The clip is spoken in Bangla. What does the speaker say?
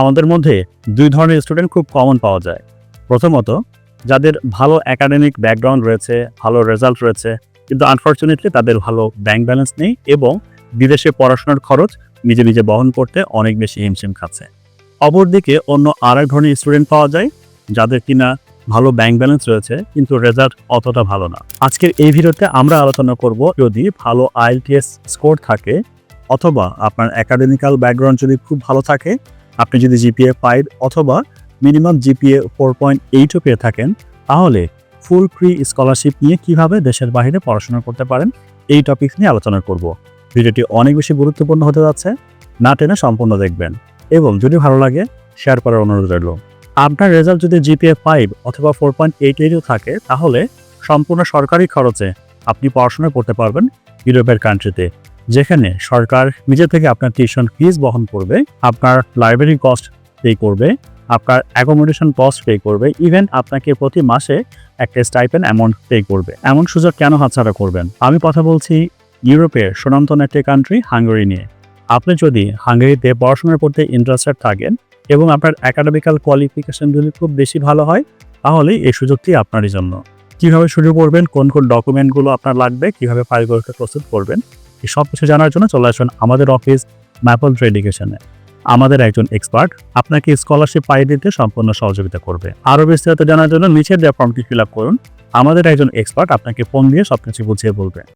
আমাদের মধ্যে দুই ধরনের স্টুডেন্ট খুব কমন পাওয়া যায়। প্রথমত, যাদের ভালো একাডেমিক ব্যাকগ্রাউন্ড রয়েছে, ভালো রেজাল্ট রয়েছে, কিন্তু আনফর্চুনেটলি তাদের ভালো ব্যাংক ব্যালেন্স নেই এবং বিদেশে পড়াশোনার খরচ নিজে নিজে বহন করতে অনেক বেশি হিমশিম খাচ্ছে। অপরদিকে অন্য আর এক ধরনের স্টুডেন্ট পাওয়া যায়, যাদের কিনা ভালো ব্যাংক ব্যালেন্স রয়েছে, কিন্তু রেজাল্ট অতটা ভালো না। আজকের এই ভিডিওতে আমরা আলোচনা করব যদি ভালো আইএলটিএস স্কোর থাকে অথবা আপনার একাডেমিক্যাল ব্যাকগ্রাউন্ড যদি খুব ভালো থাকে আপনি যদি জিপিএ ফাইভ অথবা মিনিমাম জিপিএ ফোর পয়েন্ট এইটও পেয়ে থাকেন, তাহলে ফুল ফ্রি স্কলারশিপ নিয়ে কীভাবে দেশের বাইরে পড়াশোনা করতে পারেন, এই টপিক নিয়ে আলোচনা করব। ভিডিওটি অনেক বেশি গুরুত্বপূর্ণ হতে যাচ্ছে, না টেনে সম্পূর্ণ দেখবেন। এবং যদি ভালো লাগে শেয়ার করার অনুরোধ রইল। আপনার রেজাল্ট যদি জিপিএ ফাইভ অথবা ফোর পয়েন্ট এইট এইটও থাকে, তাহলে সম্পূর্ণ সরকারি খরচে আপনি পড়াশোনা করতে পারবেন ইউরোপের কান্ট্রিতে যেখানে সরকার নিজে থেকে আপনার টিউশন ফিস বহন করবে, আপনার লাইব্রেরি কস্ট পে করবে, আপনার অ্যাকোমোডেশন কস্ট পে করবে ইভেন আপনাকে প্রতি মাসে একটা স্টাইপেন অ্যামাউন্ট পে করবে। এমন সুযোগ কেন হাতছাড়া করবেন? আমি কথা বলছি ইউরোপের সুনামতন একটি কান্ট্রি হাঙ্গেরি নিয়ে। আপনি যদি হাঙ্গেরিতে পড়াশোনা করতে ইন্টারেস্টেড থাকেন এবং আপনার একাডেমিক্যাল কোয়ালিফিকেশনগুলি খুব বেশি ভালো হয়, তাহলে এই সুযোগটি আপনারই জন্য। কীভাবে শুরু করবেন, কোন কোন ডকুমেন্টগুলো আপনার লাগবে, কীভাবে ফাইলগুলোকে প্রস্তুত করবেন এই সব কিছু জানার জন্য চলে আসুন আমাদের অফিস ম্যাপল এডুকেশনে আমাদের একজন এক্সপার্ট আপনাকে স্কলারশিপ পাইয়ে দিতে সম্পূর্ণ সহযোগিতা করবে। আরও বিস্তারিত জানার জন্য নিচের দেওয়া ফর্মটি ফিল আপ করুন, আমাদের একজন এক্সপার্ট আপনাকে ফোন দিয়ে সবকিছু বুঝিয়ে বলবে।